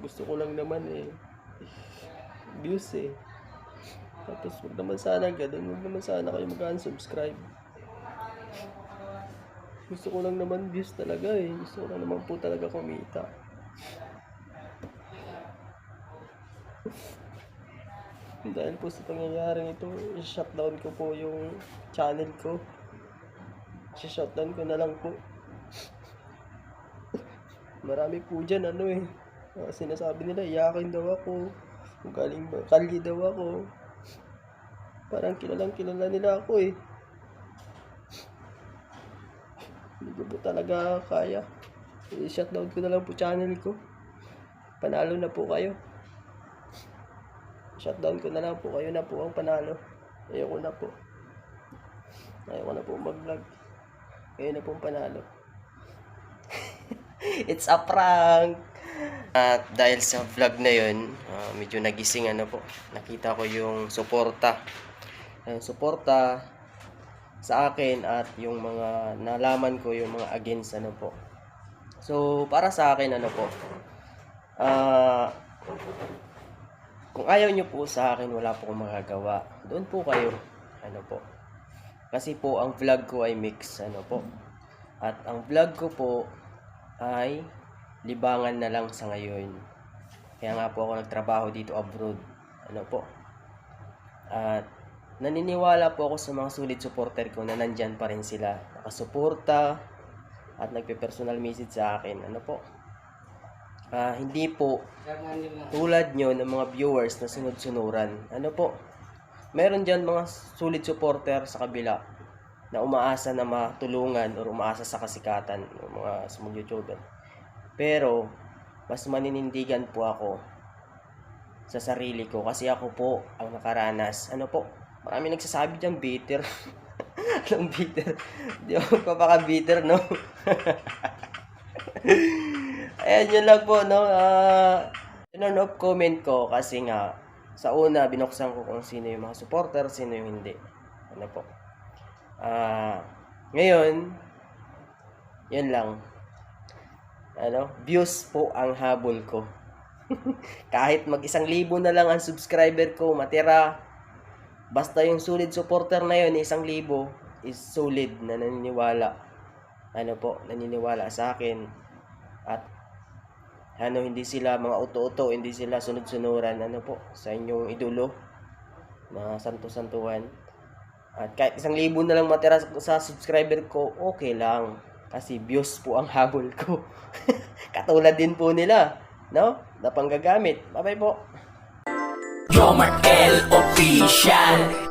Gusto ko lang naman eh. Views eh. Tapos wag naman sana ganun. Wag naman sana kayo mag-unsubscribe. Gusto ko lang naman views talaga eh. Gusto ko lang naman po talaga kumita. Dahil po sa pangyayaring ito, shutdown ko po yung channel ko. shutdown ko na lang po. Marami po dyan, ano eh. Mga sinasabi nila, iyakin daw ako. Galing ba, kalye daw ako. Parang kilalang kilala nila ako eh. Hindi ko po talaga kaya. I-shutdown ko na lang po channel ko. Panalo na po kayo. Shutdown ko na lang po. Kayo na po ang panalo. Ayoko na po. Ayoko na po mag-vlog. Kayo na po ang panalo. It's a prank! At dahil sa vlog na yun, ah, medyo nagising ano po. Nakita ko yung suporta. Yung suporta sa akin at yung mga nalaman ko yung mga against ano po. So, para sa akin ano po. Ah, kung ayaw nyo po sa akin, wala po akong magagawa. Doon po kayo. Ano po. Kasi po, ang vlog ko ay mix. Ano po. At ang vlog ko po ay libangan na lang sa ngayon. Kaya nga po ako nagtrabaho dito abroad. Ano po. At naniniwala po ako sa mga sulit supporter ko na nandyan pa rin sila. Nakasuporta at nagpe-personal message sa akin. Ano po. Ah, hindi po tulad nyo ng mga viewers na sunod-sunuran. Ano po? Meron dyan mga sulit supporter sa kabila na umaasa na matulungan o umaasa sa kasikatan ng mga small YouTuber. Pero, mas maninindigan po ako sa sarili ko kasi ako po ang nakaranas. Ano po? Marami nagsasabi dyan, bitter. Anong bitter? Di ako papaka-bitter, no? Ayan, yun lang po, no? Uh, off comment ko kasi nga, sa una, binuksan ko kung sino yung mga supporter, sino yung hindi. Ano po? Ah, ngayon, yun lang. Ano, views po ang habol ko. Kahit mag isang libo na lang ang subscriber ko, matira. Basta yung solid supporter na yun, isang libo, is solid na naniniwala. Ano po, naniniwala sa akin. At ano, hindi sila mga uto-uto, hindi sila sunod-sunuran, ano po, sa inyong idolo na santo-santuhan. At kahit isang libo na lang matira sa subscriber ko, okay lang. Kasi views po ang habol ko. Katulad din po nila, no? Na panggagamit. Bye-bye po. Jomar L. Official